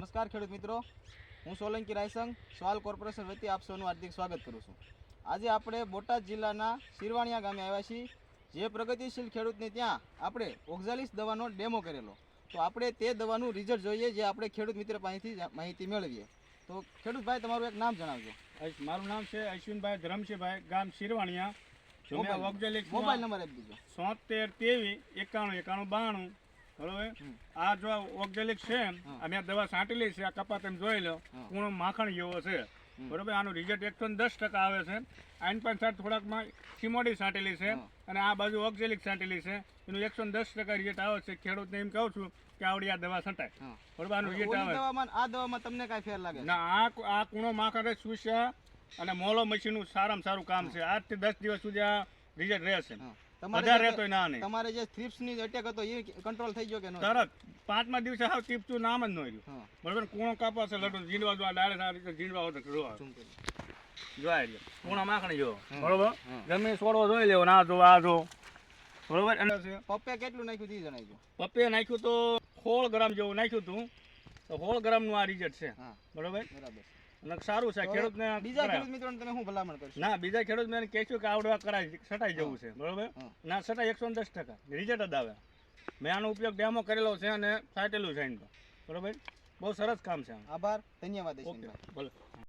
નમસ્કાર ખેડૂત મિત્રો. હું સોલંકી રાયસંગ સ્વાલ કોર્પોરેશન વતી આપ સૌનું હાર્દિક સ્વાગત કરું છું. આજે આપણે બોટાદ જિલ્લાના શિરવાણિયા ગામે આવ્યા છીએ. જે પ્રગતિશીલ ખેડૂતને ત્યાં આપણે ઓક્ઝાલિસ દવાનો ડેમો કરેલો. તો આપણે તે દવાનું રિઝલ્ટ જોઈએ જે આપણે ખેડૂત મિત્ર પાસેથી માહિતી મેળવીએ. તો ખેડૂતભાઈ તમારું એક નામ જણાવજો. મારું નામ છે અશ્વિનભાઈ ધરમશીભાઈ ગામ શિરવાણિયા. મોબાઈલ નંબર આપી દીધો સોતેર તેવીસ એકાણું એકાણું બાણું બરોબર? આ જો ઓક્ઝેલિક છે અમે દવા છાંટેલી છે આ કપા તમે જોઈ લો હા. માખણ જેવો છે. બરોબર? આનું રિઝલ્ટ એકસો દસ ટકા આવે છે. આઈન પાંચ થોડાકમાં સિમોડી છાંટેલી છે. અને આ બાજુ ઓક્ઝેલિક છાંટેલી છે. એનું એકસો ને દસ ટકા રિઝલ્ટ આવે છે. ખેડૂતને એમ કહું છું કે આવડી આ દવા છંટાય. બરોબર? આનું રિઝલ્ટ આવે. આ દવામાં તમને કાંઈ ફેર લાગે? ના આ આ કૂણો માખણ સુસ્યા અને મોલો મશીનનું સારામાં સારું કામ છે. આજથી દસ દિવસ સુધી આ રિઝલ્ટ રહેશે. તમારે રહેતો ના નહીં. તમારે જે થ્રિપ્સની અટેક હતો એ કંટ્રોલ થઈ ગયો કે ન તરત પાંચમા દિવસે હાવ ટીપતું નામ જ ન રહ્યું. બરોબર? કૂણો કાપા છે લડો જીંડવા જો ડાળે આ રીતે જીંડવા હોત જોવા કરી. જોવાય માખણી જો બરોબર? જમીન છોડવો જોઈ લેવો ના જો આ જો બરોબર? પપ્પે કેટલું નાખ્યું તે જણાવજો. પપ્પે નાખ્યું તો સોળ ગ્રામ જેવું નાખ્યું હતું તો સોળ ગ્રામનું આ રિઝલ્ટ છે. બરોબર? બરાબર સારું છે ખેડૂત ખેડૂતને બીજા ખેડૂત મિત્રો તમે શું ભલામણ કરશો? ના બીજા ખેડૂત મેં કહેશું કે આવડવા કરાય છટાઈ જવું છે. બરોબર? ના છટાઈ એકસો દસ ટકા. રિઝલ્ટ જ આવે. મેં આનો ઉપયોગ ડેમો કરેલો છે અને ફાટેલું છે એમ તો. બરોબર? બહુ સરસ કામ છે આભાર. ધન્યવાદ ઓકે. ભલે.